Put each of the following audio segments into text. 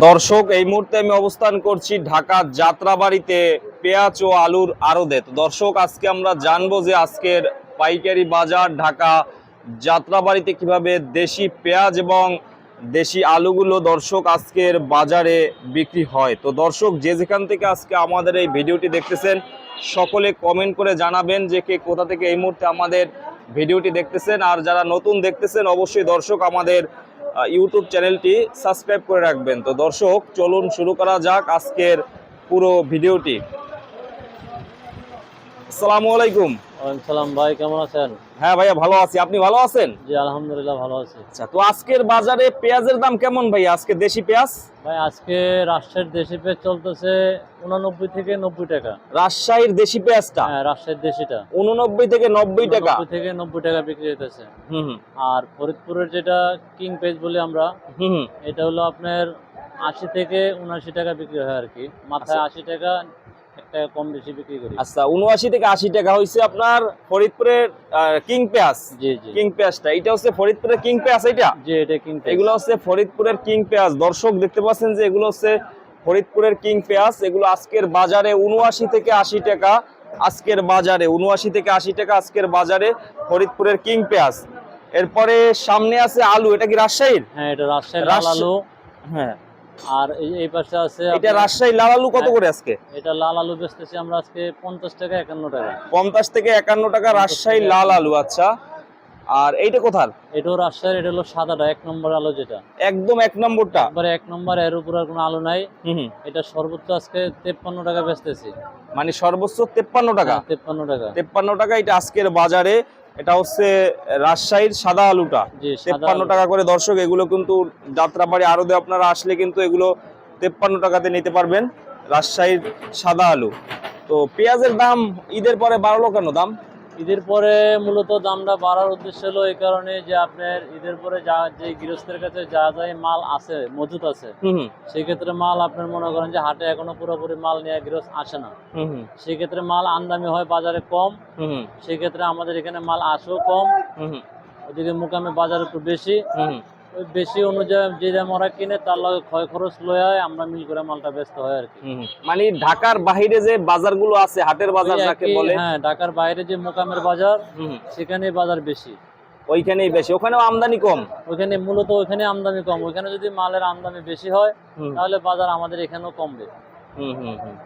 দর্শক, এই মুহূর্তে আমি অবস্থান করছি ঢাকা যাত্রাবাড়িতে পেঁয়াজ ও আলুর আড়দে দর্শক, আজকে আমরা জানব যে আজকের পাইকারি বাজার ঢাকা যাত্রাবাড়িতে কীভাবে দেশি পেঁয়াজ এবং দেশি আলুগুলো দর্শক আজকের বাজারে বিক্রি হয়। তো দর্শক, যে যেখান থেকে আজকে আমাদের এই ভিডিওটি দেখতেছেন, সকলে কমেন্ট করে জানাবেন যে কে কোথা থেকে এই মুহূর্তে আমাদের ভিডিওটি দেখতেছেন। আর যারা নতুন দেখতেছেন, অবশ্যই দর্শক আমাদের ইউটিউব চ্যানেলটি সাবস্ক্রাইব করে রাখবেন। তো দর্শক, চলুন শুরু করা যাক আজকের পুরো ভিডিওটি সালামু আলাইকুম। সালাম ভাই কেমন আছেন? হ্যাঁ ভাইয়া ভালো আছি। আপনি ভালো আছেন? জি আলহামদুলিল্লাহ ভালো আছি। আচ্ছা তো আজকের বাজারে পেঁয়াজের দাম কেমন আজকে দেশি পেঁয়াজ? ভাই আজকে রাজশাহীর দেশি পেঁয়াজ চলতেছে উনানব্বই থেকে নব্বই টাকা। রাজশাহীর দেশি পেঁয়াজটা? হ্যাঁ রাজশাহীর দেশিটা। উননব্বই থেকে নব্বই টাকা? থেকে নব্বই টাকা বিক্রি হইতেছে। আর ফরিদপুরের যেটা কিং পেজ বলি আমরা। এটা হলো আপনার আশি থেকে উনআশি টাকা বিক্রি হয় আর কি। মাথায় আচ্ছা। আশি টাকা কম বেশি বিক্রি করি। আচ্ছা উনআশি থেকে আশি টাকা হয়েছে আপনার ফরিদপুরের কিং পেঁয়াজ। জি জি। কিং পেঁয়াজটা এটা হচ্ছে ফরিদপুরের কিং পেঁয়াজ এটা জি এটা কিং এগুলো হচ্ছে ফরিদপুরের কিং পেঁয়াজ। দর্শক দেখতে পাচ্ছেন যে এগুলো হচ্ছে ফরিদপুরের কিং পেঁয়াজ। এগুলো আজকের বাজারে উনআশি থেকে আশি টাকা আজকের বাজারে উনআশি থেকে আশি টাকা আজকের বাজারে ফরিদপুরের কিং পেঁয়াজ। এরপরে সামনে আছে আলু এটা কি রাজশাহীর? হ্যাঁ এটা রাজশাহীর রাজশাহী- আলু। হ্যাঁ। আর এই পাশে আছে এটা রাজশাহী লাল আলু কত হ্যাঁ। করে আজকে? এটা লাল আলু বেচতেছি আমরা আজকে পঞ্চাশ টাকা একান্ন টাকা। পঞ্চাশ থেকে একান্ন টাকা রাজশাহী লাল আলু আচ্ছা। আর এইটা কোথার? এটাও রাজশাহীর এটা হলো সাদাটা এক নম্বর আলু যেটা। একদম এক নম্বরটা। একবারে এক নম্বর এর উপর আর কোনো আলু নাই। এটা সর্বোচ্চ আজকে তেপ্পান্ন টাকা বেচতেছি। মানে সর্বোচ্চ তেপ্পান্ন টাকা? তেপ্পান্ন টাকা। তেপ্পান্ন টাকা এটা আজকের বাজারে। এটা হচ্ছে রাজশাহীর সাদা আলুটা। তেপ্পান্ন টাকা করে দর্শক এগুলো কিন্তু যাত্রাবাড়ি আরদে আপনারা আসলে কিন্তু এগুলো তেপ্পান্ন টাকাতে নিতে পারবেন রাজশাহীর সাদা আলু। তো পেঁয়াজের দাম ঈদের পরে বাড়লো কেন? দাম? ঈদের পরে মূলত দামটা বাড়ার উদ্দেশ্য হলো এই কারণে যে আপনার ঈদের পরে যা যে গৃহস্থের কাছে যা যা মাল আছে মজুত আছে হুম হুম, সেই ক্ষেত্রে মাল আপনার মনে করেন যে হাটে এখনও পুরোপুরি মাল নিয়ে গৃহস্থ আসে না। হুম হুম, সেই ক্ষেত্রে মাল আমদানি হয় বাজারে কম হুম হুম, সেই ক্ষেত্রে আমাদের এখানে মাল আসেও কম। ওদিকে মোকামে বাজার একটু বেশি। বেশি অনুযায়ী যে দাম ওরা কিনে তার লগে ক্ষয় খরচ লয়ে হয় আমরা মিল করে মালটা ব্যস্ত হয় আর কি। মানে ঢাকার বাহিরে যে বাজারগুলো আছে হাটের বাজার যাকে বলে। হ্যাঁ ঢাকার বাইরে যে মোকামের বাজার সেখানে বাজার বেশি। ওইখানেই বেশি। ওখানেও আমদানি কম। ওখানে মূলত ওখানে আমদানি কম। ওখানে যদি মালের আমদানি বেশি হয় তাহলে বাজার আমাদের এখানেও কমবে। হুম হুম হুম।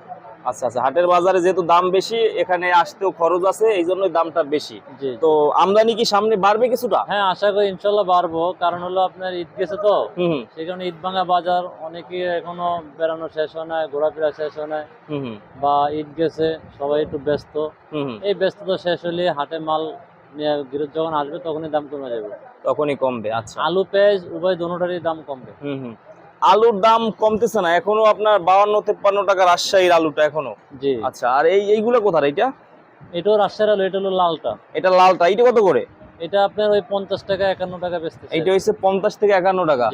আচ্ছা আচ্ছা হাটের বাজারে যেহেতু দাম বেশি এখানে আসতেও খরচ আছে এই জন্যই দামটা বেশি। তো আমদানি কি সামনে বাড়বে কিছুটা? হ্যাঁ আশা করি ইনশাল্লাহ বাড়বো। কারণ হলো আপনার ঈদ গেছে তো। সেই কারণে ঈদ ভাঙা বাজার অনেকে এখনও বেড়ানো শেষ হয় না ঘোরাফেরা শেষ হয় না বা ঈদ গেছে সবাই একটু ব্যস্ত। এই ব্যস্ততা শেষ হলে হাটে মাল যখন আসবে তখনই দাম কমে যাবে। তখনই কমবে আচ্ছা। আলু পেঁয়াজ উভয় দোনোটারই দাম কমবে। হুম হুম। আলুর দাম কমতেছে না এখনও আপনার বাউান্ন তেপ্পান্ন টাকা রাজশাহীর আলুটা এখনও। জি। আচ্ছা আর এই এইগুলো কোথার এইটা? এটাও রাজশাহীর আলু এটা হলো লালটা। এটা লালটা এইটা কত করে? এটা আপনার ওই পঞ্চাশ টাকা একান্ন টাকা বেচতেছে। এইটা হচ্ছে পঞ্চাশ থেকে একান্ন টাকা।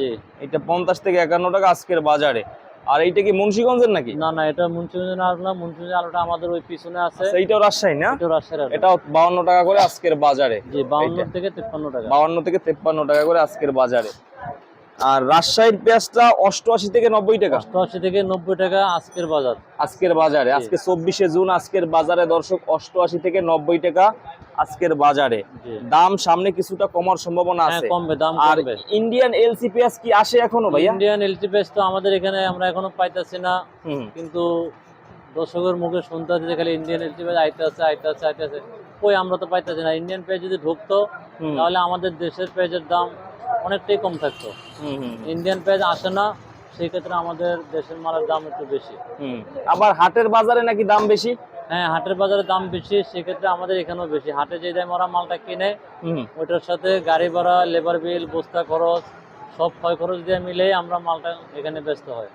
এটা পঞ্চাশ থেকে একান্ন টাকা আজকের বাজারে। আর এইটা কি মুন্সিগঞ্জের নাকি? না না এটা মুন্সিগঞ্জের আলু না মুন্সিগঞ্জের আলুটা আমাদের ওই পিছনে আছে। আচ্ছা, এইটাও রাজশাহী না? এটাও রাজশাহীর আলু। এটাও বাউন্ন টাকা করে আজকের বাজারে। জি বাউন্ন এইটা। থেকে তেপ্পান্ন টাকা। বাউন্ন থেকে তেপ্পান্ন টাকা করে আজকের বাজারে। আর রাজশাহীর পেঁয়াজটা অষ্টআশি থেকে নব্বই টাকা। অষ্টআশি থেকে নব্বই টাকা আজকের বাজার। আজকের বাজারে আজকে চব্বিশে জুন আজকের বাজারে দর্শক অষ্টআশি থেকে নব্বই টাকা আজকের বাজারে। দাম সামনে কিছুটা কমার সম্ভাবনা হ্যাঁ আছে। কমবে দাম আর ইন্ডিয়ান এলসি পেঁয়াজ কি আসে এখনও ভাই ইন্ডিয়ান এলসি পেস্ট তো আমাদের এখানে আমরা এখনও পাইতেছি না। কিন্তু দর্শকের মুখে শুনতে হচ্ছে যে খালি ইন্ডিয়ান এলটি পেজ আইতে আছে আইতে আছে আইতে আছে। কই আমরা তো পাইতেছি না। ইন্ডিয়ান পেঁয়াজ যদি ঢুকতো তাহলে আমাদের দেশের পেঁয়াজের দাম অনেকটাই কম থাকতো। হুম, হুম, ইন্ডিয়ান পেজ আসে না সেই ক্ষেত্রে আমাদের দেশের মালের দাম একটু বেশি। হুম। আবার হাটের বাজারে নাকি দাম বেশি? হ্যাঁ হাটের বাজারে দাম বেশি সেক্ষেত্রে আমাদের এখানেও বেশি। হাটে যে দাম ওরা মালটা কিনে হুম, ওইটার সাথে গাড়ি ভাড়া লেবার বিল বস্তা খরচ সব ক্ষয় খরচ দিয়ে মিলেই আমরা মালটা এখানে ব্যস্ত হয়।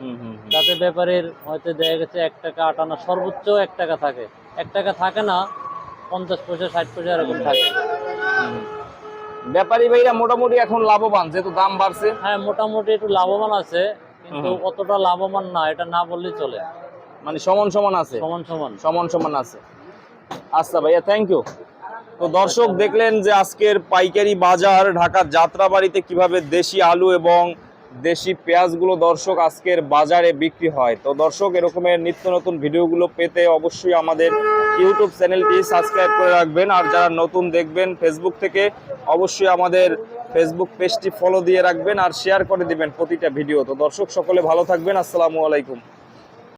হুম, হুম, হুম। তাতে ব্যাপারের হয়তো দেখা গেছে এক টাকা আটানা সর্বোচ্চ এক টাকা থাকে। এক টাকা থাকে না পঞ্চাশ পয়সা ষাট পয়সা এরকম থাকে। ব্যাপারী ভাইরা মোটামুটি এখন লাভবান যেহেতু দাম বাড়ছে। হ্যাঁ মোটামুটি একটু লাভবান আছে কিন্তু অতটা লাভবান না এটা না বললেই চলে। মানে সমান সমান আছে? সমান সমান। সমান সমান আছে। আচ্ছা ভাইয়া থ্যাংক ইউ তো দর্শক দেখলেন যে আজকের পাইকারি বাজার ঢাকার যাত্রাবাড়িতে কীভাবে দেশি আলু এবং দেশি পেঁয়াজগুলো দর্শক আজকের বাজারে বিক্রি হয়। তো দর্শক এরকমের নিত্য নতুন ভিডিওগুলো পেতে অবশ্যই আমাদের ইউটিউব চ্যানেলটি সাবস্ক্রাইব করে রাখবেন। আর যারা নতুন দেখবেন ফেসবুক থেকে, অবশ্যই আমাদের ফেসবুক পেজটি ফলো দিয়ে রাখবেন আর শেয়ার করে দিবেন প্রতিটা ভিডিও তো দর্শক সকলে ভালো থাকবেন। আসসালামু আলাইকুম।